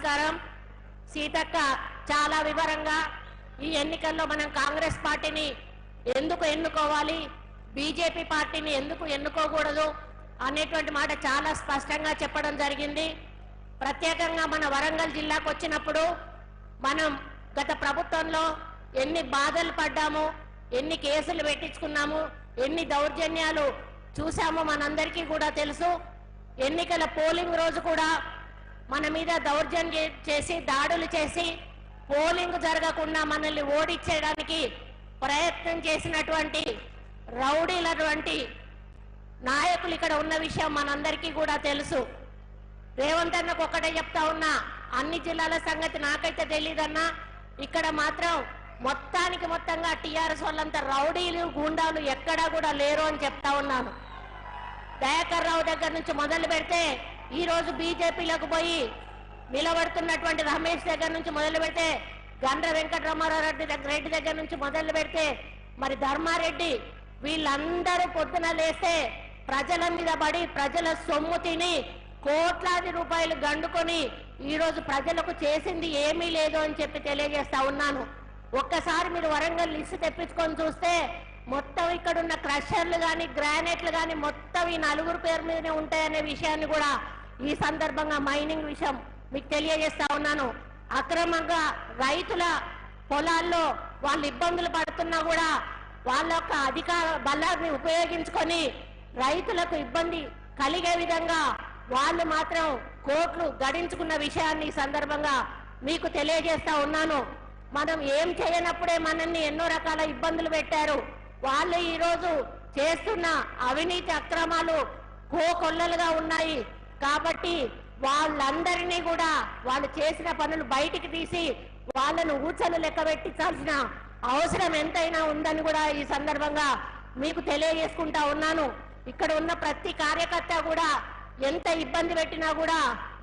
నమస్కారం. సీతక్క చాలా వివరంగా ఈ ఎన్నికల్లో మనం కాంగ్రెస్ పార్టీని ఎందుకు ఎన్నుకోవాలి? బీజేపీ పార్టీని ఎందుకు ఎన్నుకోకూడదు? అనేటువంటి మాట చాలా స్పష్టంగా చెప్పడం జరిగింది. ప్రత్యేకంగా మన వరంగల్ జిల్లాకు వచ్చినప్పుడు మనం గత ప్రభుత్వంలో ఎన్ని బాధలు పడ్డాము ఎన్ని కేసులు పెట్టించుకున్నాము ఎన్ని దౌర్జన్యాలు చూసామో మనందరికీ కూడా తెలుసు. ఎన్నికల పోలింగ్ రోజు కూడా మన మీద దౌర్జన్యం చేసి దాడులు చేసి పోలింగ్ జరగకుండా మనల్ని ఓడించేయడానికి ప్రయత్నం చేసినటువంటి రౌడీలటువంటి నాయకులు ఇక్కడ ఉన్న విషయం మనందరికీ కూడా తెలుసు. రేవంత్ అన్నకు ఒక్కటే చెప్తా ఉన్నా అన్ని జిల్లాల సంగతి నాకైతే తెలియదన్నా ఇక్కడ మాత్రం మొత్తానికి మొత్తంగా టీఆర్ఎస్ వాళ్ళంతా రౌడీలు గూండాలు ఎక్కడా కూడా లేరు అని చెప్తా ఉన్నాను. దయాకర్ రావు దగ్గర నుంచి మొదలు పెడితే ఈ రోజు బీజేపీలోకి పోయి నిలబడుతున్నటువంటి రమేష్ దగ్గర నుంచి మొదలు పెడితే గండ్ర వెంకటరామారావు రెడ్డి దగ్గర రెడ్డి దగ్గర నుంచి మొదలు పెడితే మరి ధర్మారెడ్డి వీళ్ళందరూ పొద్దున లేస్తే ప్రజల మీద పడి ప్రజల సొమ్ము తిని కోట్లాది రూపాయలు గండుకొని ఈరోజు ప్రజలకు చేసింది ఏమీ లేదు అని చెప్పి తెలియజేస్తా ఉన్నాను. ఒక్కసారి మీరు వరంగల్ లిస్టు తెప్పించుకొని చూస్తే మొత్తం ఇక్కడున్న క్రషర్లు కానీ గ్రానైట్లు కానీ మొత్తం ఈ నలుగురు పేరు మీదనే ఉంటాయనే విషయాన్ని కూడా ఈ సందర్భంగా మైనింగ్ విషయం మీకు తెలియజేస్తా ఉన్నాను. అక్రమంగా రైతుల పొలాల్లో వాళ్ళు ఇబ్బందులు పడుతున్నా కూడా వాళ్ళ యొక్క అధికార బలాన్ని ఉపయోగించుకొని రైతులకు ఇబ్బంది కలిగే విధంగా వాళ్ళు మాత్రం కోట్లు గడించుకున్న విషయాన్ని ఈ సందర్భంగా మీకు తెలియజేస్తా ఉన్నాను. మనం ఏం చేయనప్పుడే మనల్ని ఎన్నో రకాల ఇబ్బందులు పెట్టారు. వాళ్ళు ఈరోజు చేస్తున్న అవినీతి అక్రమాలు కోకొల్లలుగా ఉన్నాయి. కాబట్టి వాళ్ళందరినీ కూడా వాళ్ళు చేసిన పనులు బయటికి తీసి వాళ్ళను ఊచలు లెక్క పెట్టించాల్సిన అవసరం ఎంతైనా ఉందని కూడా ఈ సందర్భంగా మీకు తెలియజేసుకుంటా ఉన్నాను. ఇక్కడ ఉన్న ప్రతి కార్యకర్త కూడా ఎంత ఇబ్బంది పెట్టినా కూడా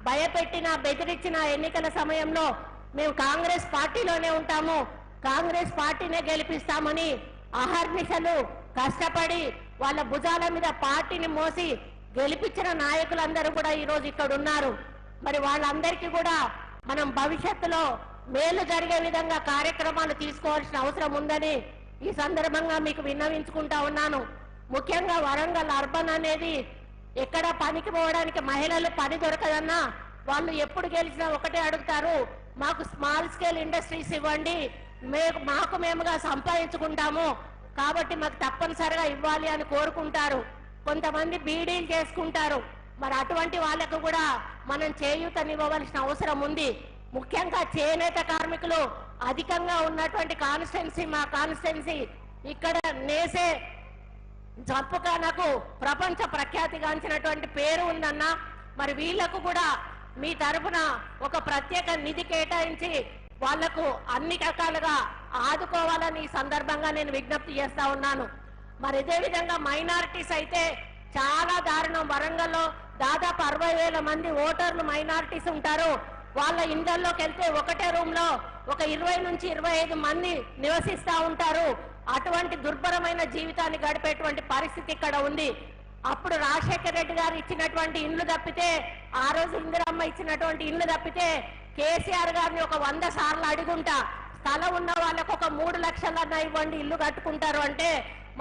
భయపెట్టినా బెదిరించిన ఎన్నికల సమయంలో మేము కాంగ్రెస్ పార్టీలోనే ఉంటాము. కాంగ్రెస్ పార్టీనే గెలిపిస్తామని అహర్నిశలు కష్టపడి వాళ్ళ భుజాల మీద పార్టీని మోసి గెలిపించిన నాయకులందరూ కూడా ఈరోజు ఇక్కడ ఉన్నారు. మరి వాళ్ళందరికీ కూడా మనం భవిష్యత్తులో మేలు జరిగే విధంగా కార్యక్రమాలు తీసుకోవాల్సిన అవసరం ఉందని ఈ సందర్భంగా మీకు విన్నవించుకుంటా ఉన్నాను. ముఖ్యంగా వరంగల్ అర్బన్ అనేది ఎక్కడ పనికి పోవడానికి మహిళలు పని దొరకదన్నా వాళ్ళు ఎప్పుడు గెలిచినా ఒకటే అడుగుతారు. మాకు స్మాల్ స్కేల్ ఇండస్ట్రీస్ ఇవ్వండి. మేము మాకు మేముగా సంపాదించుకుంటాము. కాబట్టి మాకు తప్పనిసరిగా ఇవ్వాలి అని కోరుకుంటారు. కొంతమంది బీడీలు చేసుకుంటారు. మరి అటువంటి వాళ్ళకు కూడా మనం చేయూతనివ్వవలసిన అవసరం ఉంది. ముఖ్యంగా చేనేత కార్మికులు అధికంగా ఉన్నటువంటి కాన్స్టెన్సీ మా కాన్స్టెన్సీ ఇక్కడ నేసే జప్పుకానకు ప్రపంచ ప్రఖ్యాతిగాంచినటువంటి పేరు ఉందన్నా మరి వీళ్ళకు కూడా మీ తరపున ఒక ప్రత్యేక నిధి కేటాయించి వాళ్ళకు అన్ని రకాలుగా ఆదుకోవాలని ఈ సందర్భంగా నేను విజ్ఞప్తి చేస్తా ఉన్నాను. మరి ఇదే విధంగా మైనారిటీస్ అయితే చాలా దారుణం. వరంగల్లో దాదాపు అరవై వేల మంది ఓటర్లు మైనారిటీస్ ఉంటారు. వాళ్ళ ఇండ్లలోకి వెళ్తే ఒకటే రూమ్లో ఒక ఇరవై నుంచి ఇరవై ఐదు మంది నివసిస్తా ఉంటారు. అటువంటి దుర్భరమైన జీవితాన్ని గడిపేటువంటి పరిస్థితి ఇక్కడ ఉంది. అప్పుడు రాజశేఖర రెడ్డి గారు ఇచ్చినటువంటి ఇండ్లు తప్పితే ఆ రోజు ఇందిరమ్మ ఇచ్చినటువంటి ఇండ్లు తప్పితే కేసీఆర్ గారిని ఒక వంద సార్లు అడుగుంటా. స్థలం ఉన్న వాళ్ళకు ఒక మూడు లక్షలన్నా ఇవ్వండి ఇల్లు కట్టుకుంటారు అంటే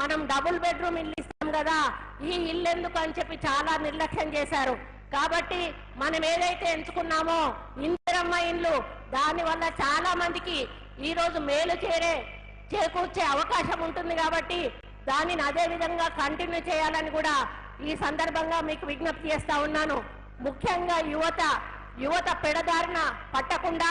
మనం డబుల్ బెడ్రూమ్ ఇల్లు ఇస్తాం కదా ఈ ఇల్లు ఎందుకు అని చెప్పి చాలా నిర్లక్ష్యం చేశారు. కాబట్టి మనం ఏదైతే ఎంచుకున్నామో ఇందిరమ్మ ఇండ్లు దానివల్ల చాలా మందికి ఈరోజు మేలు చేరే చేకూర్చే అవకాశం ఉంటుంది కాబట్టి దానిని అదే విధంగా కంటిన్యూ చేయాలని కూడా ఈ సందర్భంగా మీకు విజ్ఞప్తి చేస్తా ఉన్నాను. ముఖ్యంగా యువత యువత పెడదారిన పట్టకుండా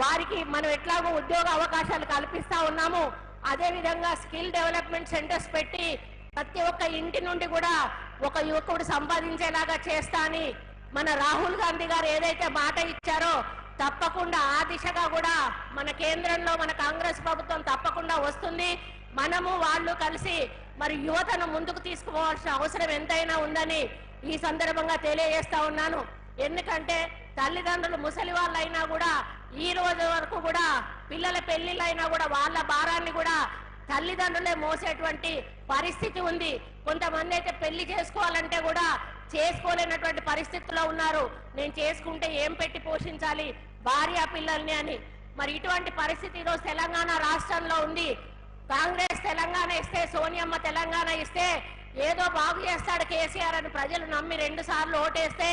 వారికి మనం ఎట్లాగో ఉద్యోగ అవకాశాలు కల్పిస్తా ఉన్నాము. అదే విధంగా స్కిల్ డెవలప్మెంట్ సెంటర్స్ పెట్టి ప్రతి ఒక్క ఇంటి నుండి కూడా ఒక యువకుడు సంపాదించేలాగా చేస్తా అని మన రాహుల్ గాంధీ గారు ఏదైతే మాట ఇచ్చారో తప్పకుండా ఆ దిశగా కూడా మన కేంద్రంలో మన కాంగ్రెస్ ప్రభుత్వం తప్పకుండా వస్తుంది. మనము వాళ్ళు కలిసి మరి యువతను ముందుకు తీసుకుపోవాల్సిన అవసరం ఎంతైనా ఉందని ఈ సందర్భంగా తెలియజేస్తా ఉన్నాను. ఎందుకంటే తల్లిదండ్రులు ముసలి వాళ్ళైనా కూడా ఈ రోజు వరకు కూడా పిల్లల పెళ్ళిళ్ళైనా కూడా వాళ్ళ భారాన్ని కూడా తల్లిదండ్రులే మోసేటువంటి పరిస్థితి ఉంది. కొంతమంది అయితే పెళ్ళి చేసుకోవాలంటే కూడా చేసుకోలేనటువంటి పరిస్థితిలో ఉన్నారు. నేను చేసుకుంటే ఏం పెట్టి పోషించాలి? భార్య పిల్లల్ని అని. మరి ఇటువంటి పరిస్థితి ఈరోజు తెలంగాణ రాష్ట్రంలో ఉంది. కాంగ్రెస్ తెలంగాణ ఇస్తే సోనియమ్మ తెలంగాణ ఇస్తే ఏదో బాగు చేస్తాడు కేసీఆర్ అని ప్రజలు నమ్మి రెండు సార్లు ఓటేస్తే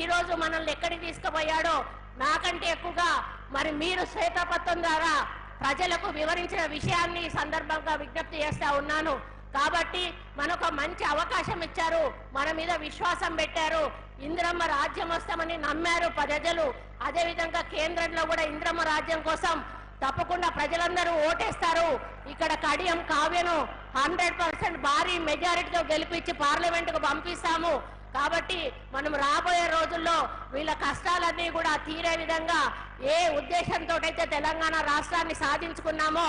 ఈ రోజు మనల్ని ఎక్కడికి తీసుకుపోయాడో నాకంటే ఎక్కువగా మరి మీరు శ్వేతపత్రం ద్వారా ప్రజలకు వివరించిన విషయాన్ని సందర్భంగా విజ్ఞప్తి చేస్తా ఉన్నాను. కాబట్టి మనకు మంచి అవకాశం ఇచ్చారు. మన మీద విశ్వాసం పెట్టారు. ఇంద్రమ్మ రాజ్యం వస్తామని నమ్మారు ప్రజలు. అదేవిధంగా కేంద్రంలో కూడా ఇంద్రమ్మ రాజ్యం కోసం తప్పకుండా ప్రజలందరూ ఓటేస్తారు. ఇక్కడ కడియం కావ్యను హండ్రెడ్ పర్సెంట్ భారీ మెజారిటీతో గెలిపించి పార్లమెంట్కు పంపిస్తాము. కాబట్టి మనం రాబోయే రోజుల్లో వీళ్ళ కష్టాలన్నీ కూడా తీరే విధంగా ఏ ఉద్దేశంతో అయితే తెలంగాణ రాష్ట్రాన్ని సాధించుకున్నామో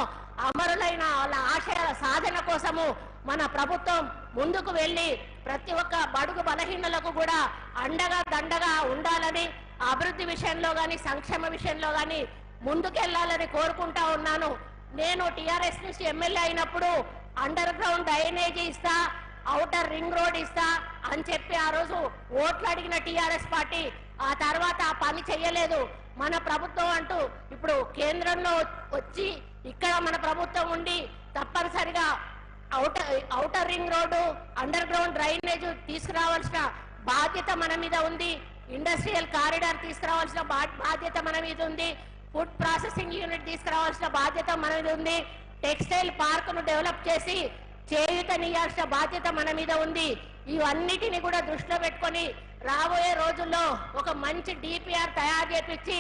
అమరులైన వాళ్ళ ఆశయాల సాధన కోసము మన ప్రభుత్వం ముందుకు వెళ్ళి ప్రతి ఒక్క బడుగు బలహీనులకు కూడా అండగా దండగా ఉండాలని అభివృద్ధి విషయంలో కానీ సంక్షేమ విషయంలో కానీ ముందుకెళ్ళాలని కోరుకుంటా ఉన్నాను. నేను టిఆర్ఎస్ నుంచి ఎమ్మెల్యే అయినప్పుడు అండర్ గ్రౌండ్ డ్రైనేజీ ఇస్తా ఔటర్ రింగ్ రోడ్ ఇస్తా అని చెప్పి ఆ రోజు ఓట్లు అడిగిన టిఆర్ఎస్ పార్టీ ఆ తర్వాత ఆ పని చెయ్యలేదు మన ప్రభుత్వం అంటూ ఇప్పుడు కేంద్రంలో వచ్చి ఇక్కడ మన ప్రభుత్వం ఉండి తప్పనిసరిగా outer outer ring road underground drainage తీసుకురావాల్సిన బాధ్యత మన మీద ఉంది. ఇండస్ట్రియల్ కారిడార్ తీసుకురావాల్సిన బాధ్యత మన మీద ఉంది. ఫుడ్ ప్రాసెసింగ్ యూనిట్ తీసుకురావాల్సిన బాధ్యత మన మీద ఉంది. టెక్స్టైల్ పార్క్ను డెవలప్ చేసి చేయూతనియాల్సిన బాధ్యత మన మీద ఉంది. ఇవన్నిటిని కూడా దృష్టిలో పెట్టుకొని రాబోయే రోజుల్లో ఒక మంచి డిపిఆర్ తయారు చేపించి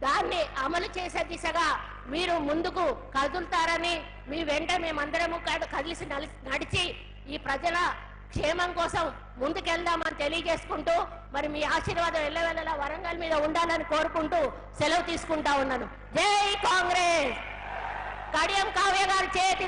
దాన్ని అమలు చేసే దిశగా మీరు ముందుకు కదులుతారని మీ వెంట మేమందరము కదిలిసి నడిచి ఈ ప్రజల క్షేమం కోసం ముందుకెళ్దామని తెలియజేసుకుంటూ మరి మీ ఆశీర్వాదం ఎల్లవెల్లలా వరంగల్ మీద ఉండాలని కోరుకుంటూ సెలవు తీసుకుంటా ఉన్నాను. జై కాంగ్రెస్! కడియం కావ్య గారి చేతి